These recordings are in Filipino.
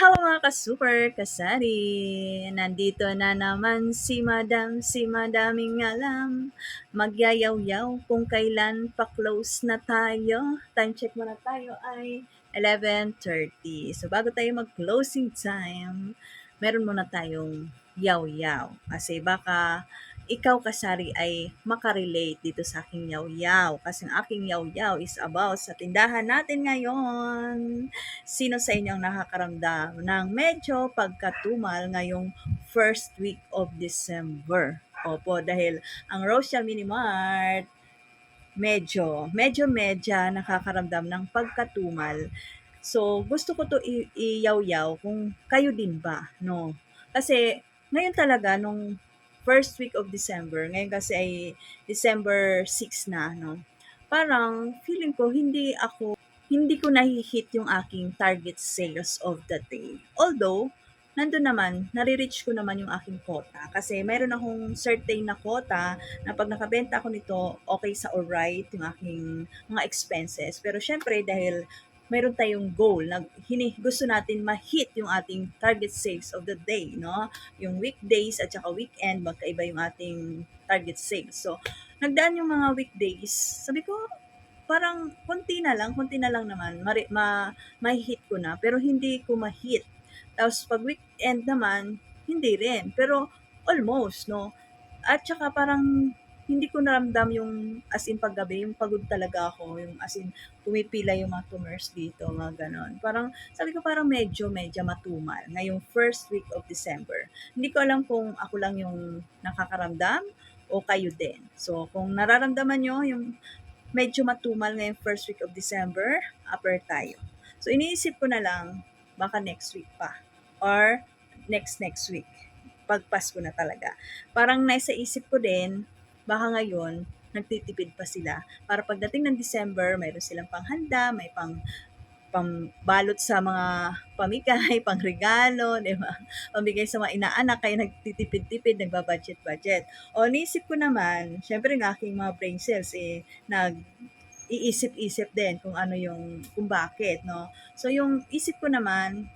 Hello mga ka-super kasari! Nandito na naman si Madam, si Madaming alam. Magyayaw-yaw kung kailan pa-close na tayo. Time check muna tayo ay 11.30. So bago tayo mag-closing time, meron muna tayong yaw-yaw. Kasi baka ikaw kasari ay makarelate dito sa aking yaw-yaw. Kasi ang aking yaw-yaw is about sa tindahan natin ngayon. Sino sa inyo ang nakakaramdam ng medyo pagkatumal ngayong first week of December? Opo, dahil ang Rosia Mini Mart medyo, medyo medya nakakaramdam ng pagkatumal. So, gusto ko to i- iyaw-yaw kung kayo din ba, no? Kasi, ngayon talaga, nung first week of December, ngayon kasi ay December 6 na, no? Parang, feeling ko, hindi ako, hindi ko nahihit yung aking target sales of the day. Although, nandun naman, nare-reach ko naman yung aking quota. Kasi mayroon akong certain na quota na pag nakabenta ako nito, okay sa alright yung aking mga expenses. Pero syempre, dahil mayroon tayong goal na hini, gusto natin ma-hit yung ating target sales of the day, no? Yung weekdays at saka weekend, magkaiba yung ating target sales. So, nagdaan yung mga weekdays, sabi ko, parang konti na lang, konti na lang naman, mari, ma, ma-hit ko na, pero hindi ko ma-hit. Tapos pag weekend naman, hindi rin. Pero almost, no? At saka parang hindi ko naramdam yung as in paggabi, yung pagod talaga ako, yung as in pumipila yung mga tumors dito, mga ganon. Parang, sabi ko parang medyo, medyo matumal ngayong first week of December. Hindi ko alam kung ako lang yung nakakaramdam o kayo din. So, kung nararamdaman nyo yung medyo matumal ngayong first week of December, upper tayo. So, iniisip ko na lang, baka next week pa. Or next next week. Pagpas ko na talaga. Parang nasa isip ko din, baka ngayon, nagtitipid pa sila. Para pagdating ng December, mayroon silang panghanda, may pang pambalot sa mga pamigay, pangregalo, di ba? Pamigay sa mga inaanak, kaya nagtitipid-tipid, nagbabudget-budget. O, naisip ko naman, syempre ng aking mga brain cells, eh, nag iisip-isip din kung ano yung, kung bakit, no? So, yung isip ko naman,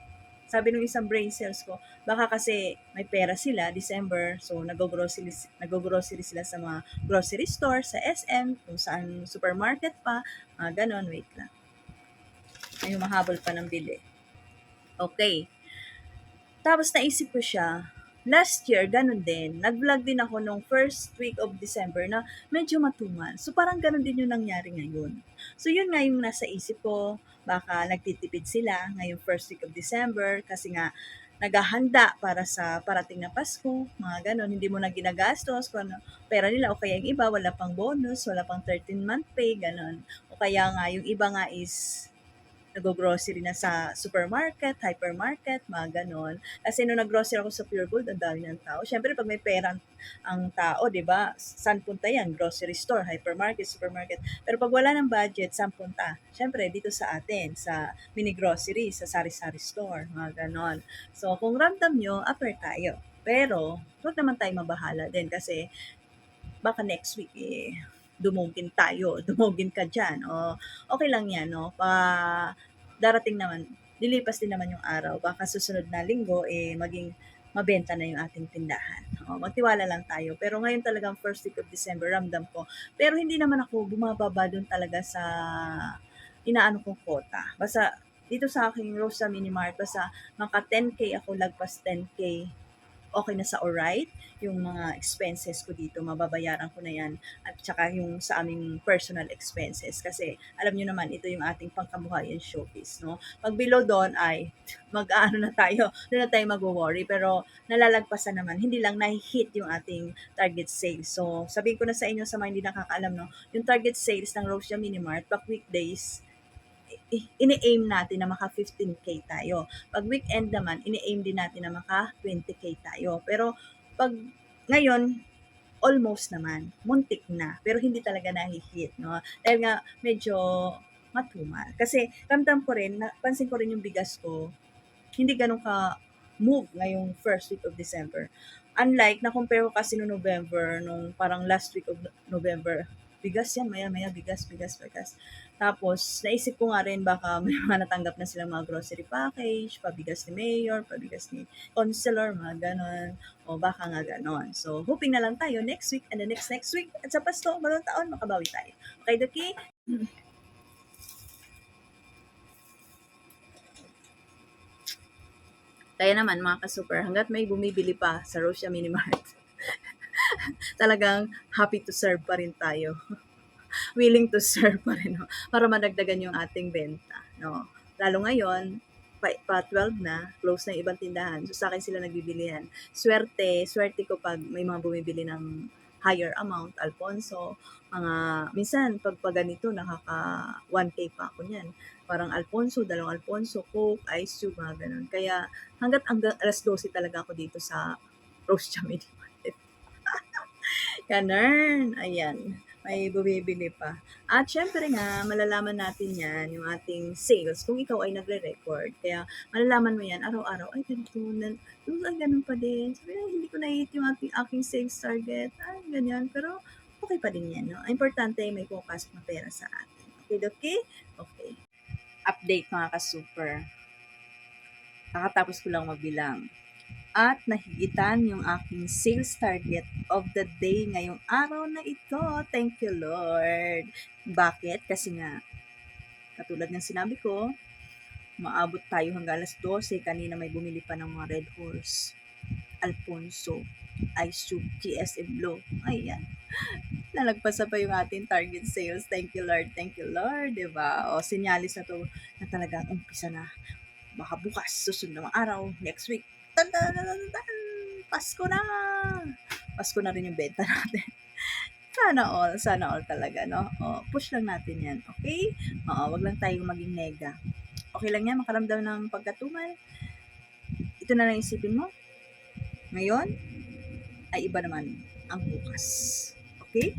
sabi ng isang brain cells ko, baka kasi may pera sila, December, so nag-grocery, nag-grocery sila sa mga grocery store, sa SM, kung saan supermarket pa, mga ganon, wait lang. May mahabol pa ng bili. Okay. Tapos naisip ko siya, last year, ganun din. Nag-vlog din ako nung first week of December na medyo matumal. So parang ganun din yung nangyari ngayon. So yun nga yung nasa isip ko, baka nagtitipid sila ngayong first week of December kasi nga naghahanda para sa parating na Pasko, mga ganon, hindi mo na ginagastos kung ano, pera nila o kaya yung iba wala pang bonus, wala pang 13 month pay, ganon. O kaya nga yung iba nga is nag-grocery na sa supermarket, hypermarket, mga ganon. Kasi nung nag-grocery ako sa Pure Gold, ang dami ng tao. Siyempre, pag may pera ang tao, di ba, saan punta yan? Grocery store, hypermarket, supermarket. Pero pag wala ng budget, saan punta? Siyempre, dito sa atin, sa mini grocery, sa sari-sari store, mga ganon. So, kung ramdam nyo, upper tayo. Pero, huwag naman tayo mabahala din kasi baka next week, eh, dumugin tayo, dumugin ka dyan, o okay lang yan, no? Pa, darating naman, lilipas din naman yung araw, baka susunod na linggo, eh, maging mabenta na yung ating tindahan. O, magtiwala lang tayo. Pero ngayon talagang first week of December, ramdam ko. Pero hindi naman ako bumababa doon talaga sa inaano kong quota. Basta dito sa aking Rosa Mini Mart, basta maka 10k ako, lagpas 10k okay na sa alright. Yung mga expenses ko dito, mababayaran ko na yan. At saka yung sa aming personal expenses. Kasi alam nyo naman, ito yung ating pangkabuhayan showcase. No? Pag below doon ay mag-ano na tayo, doon na tayo mag-worry. Pero nalalagpasan naman, hindi lang na-hit yung ating target sales. So sabihin ko na sa inyo sa mga hindi nakakaalam, no? yung target sales ng Rosia Minimart, pag weekdays, ini-aim natin na maka 15k tayo. Pag weekend naman, ini-aim din natin na maka 20k tayo. Pero pag ngayon, almost naman, muntik na, pero hindi talaga nahihit, no? Dahil nga medyo matumal. Kasi ramdam ko rin, napansin ko rin yung bigas ko, hindi ganun ka move ngayong first week of December. Unlike, na-compare ko kasi no November, nung parang last week of November, bigas yan, maya-maya bigas, bigas, bigas. Tapos, naisip ko nga rin baka may mga natanggap na silang mga grocery package, pabigas ni Mayor, pabigas ni Councilor, mga ganon. O baka nga ganon. So, hoping na lang tayo next week and the next next week. At sa Pasko, bagong taon, makabawi tayo. Okay, Doki? Kaya naman, mga ka-super, hanggat may bumibili pa sa Rosia Mini Mart, talagang happy to serve pa rin tayo. Willing to serve pa rin, no? para madagdagan yung ating benta. No? Lalo ngayon, pa, pa 12 na, close na yung ibang tindahan. So, sa akin sila nagbibilihan. Swerte, swerte ko pag may mga bumibili ng higher amount, Alfonso, mga, minsan, pag pa ganito, nakaka 1K pa ako niyan. Parang Alfonso, dalawang Alfonso, Coke, Ice Cube, mga ganun. Kaya, hanggat hanggang alas 12 talaga ako dito sa Rose Chamini Ganun. Ayan. May bumibili pa. At syempre nga, malalaman natin yan, yung ating sales, kung ikaw ay nagre-record. Kaya, malalaman mo yan, araw-araw, ay, ganito, na, yung, ay, ganun pa din. Sabi, ay, hindi ko na-hit yung ating, aking sales target. Ay, ganyan. Pero, okay pa din yan, no? Importante, may pumapasok na pera sa atin. Okay, okay? Okay. Update mga ka-super. Kakatapos ko lang magbilang. At nahigitan yung aking sales target of the day ngayong araw na ito. Thank you, Lord. Bakit? Kasi nga, katulad ng sinabi ko, maabot tayo hanggang alas 12. Kanina may bumili pa ng mga Red Horse, Alfonso, Cube, GSM Blow. Ayan. Nalagpasan pa yung ating target sales. Thank you, Lord. Thank you, Lord. Diba? O, sinyalis na to na talagang umpisa na. Baka bukas, susunod na araw, next week. Tan, tan, tan, tan, Pasko na! Pasko na rin yung benta natin. Sana all, sana all talaga, no? O, push lang natin yan, okay? Oo, wag lang tayong maging nega. Okay lang yan, makaramdam ng pagkatumal. Ito na lang isipin mo. Ngayon, ay iba naman ang bukas. Okay?